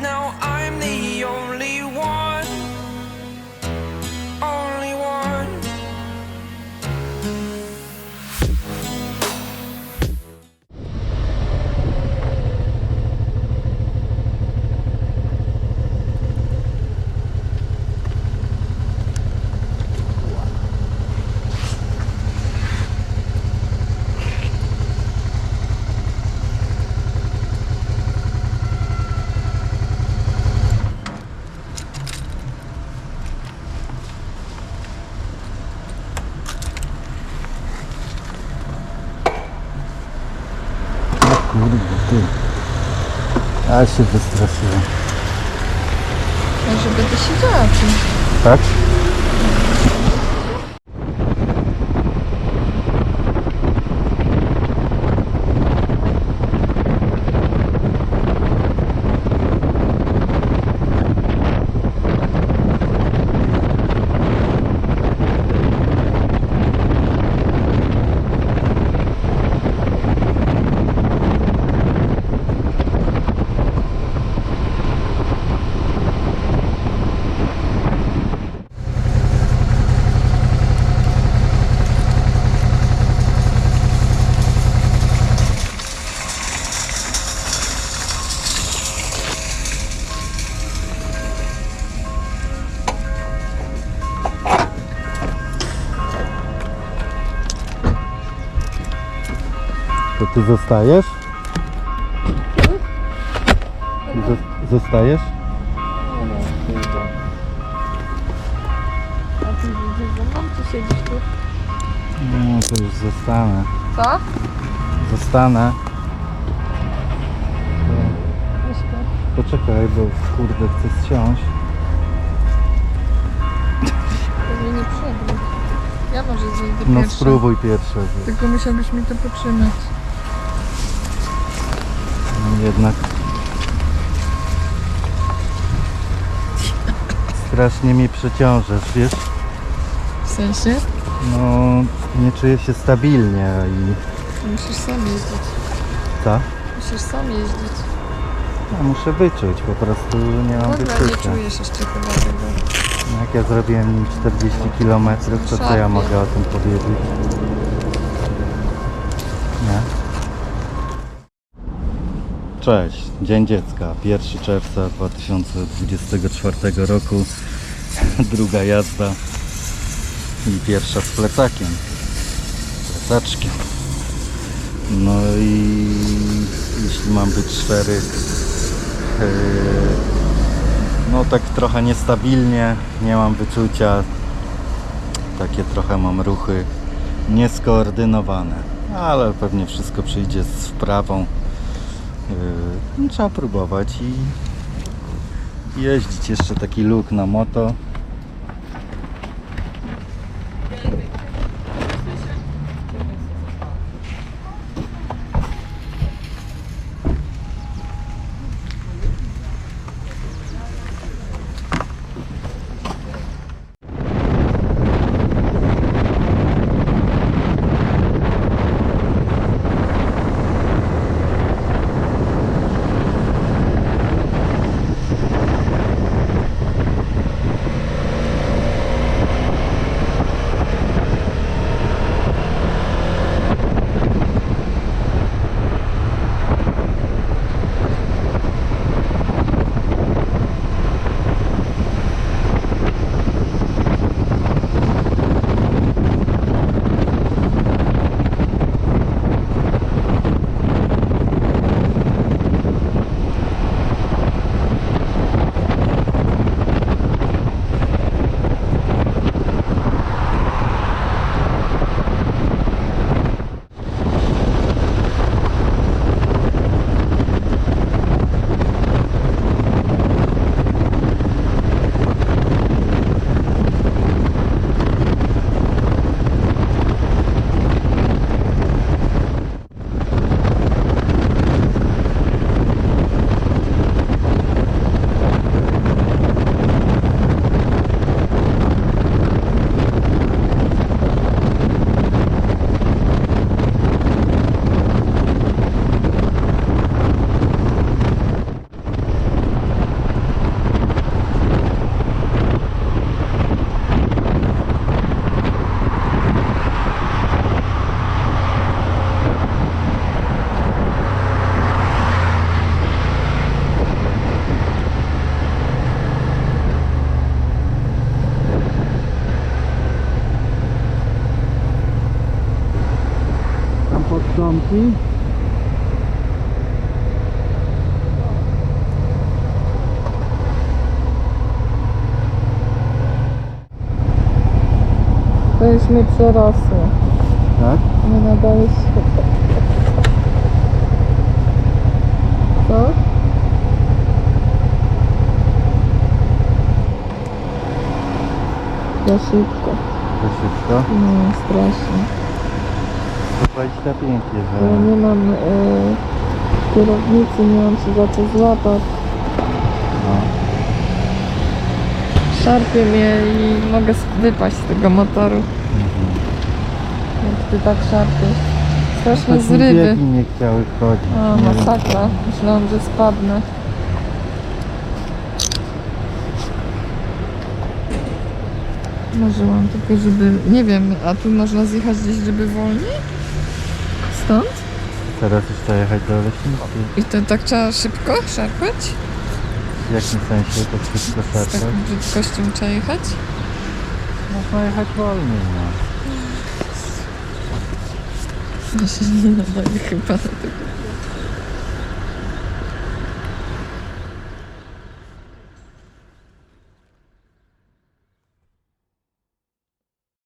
now I Kurde, ty. Ja się wystraszyłem. Może będę siedziała tu. Tak? Ty zostajesz? Zos- Zostajesz? A ty widzisz ze mną, czy siedzisz tu? No to już zostanę. Co? Zostanę. Myślę. Poczekaj, bo kurde chcę zsiąść. Pewnie nie przewrót. Ja może zejdę No pierwsza. spróbuj pierwsze. Tylko musiałbyś mi to potrzymać. Jednak strasznie mi przeciążasz, wiesz? W sensie? No nie czuję się stabilnie i Musisz sam jeździć. co? Musisz sam jeździć. No, muszę wyczuć, po prostu nie mam Kurwa, nie wyczucia. czujesz jeszcze chyba tego. No, Jak ja zrobiłem nim 40 km, to co ja mogę o tym powiedzieć? Nie? Cześć, Dzień Dziecka, 1 czerwca 2024 roku, druga jazda i pierwsza z plecakiem, plecaczkiem. No i jeśli mam być szczery, yy, no tak trochę niestabilnie, nie mam wyczucia, takie trochę mam ruchy nieskoordynowane, ale pewnie wszystko przyjdzie z wprawą. Yy, no, trzeba próbować i jeździć. Jeszcze taki luk na moto. To już mnie przerosło. Tak? Nie nadaje się. Co? Za szybko. To szybko. No, strasznie. To 25 Ja że... nie mam y, kierownicy, nie mam się za co złapać. No. Szarpie mnie i mogę wypaść z tego motoru. Mhm. Jak ty tak szarpiesz. Strasznie Coś z mi ryby. biegi nie chciały nie wiem. masakra. Myślałam, że spadnę. Marzyłam tylko, żeby... Nie wiem, a tu można zjechać gdzieś, żeby wolniej? Stąd? Teraz już trzeba jechać do leśnicy. I to tak trzeba szybko szarpać? W jakim sensie to wszystko Z szarpać? taką brzydkością trzeba jechać? Można jechać wolniej, no. Ja się nie nadaje chyba na tego.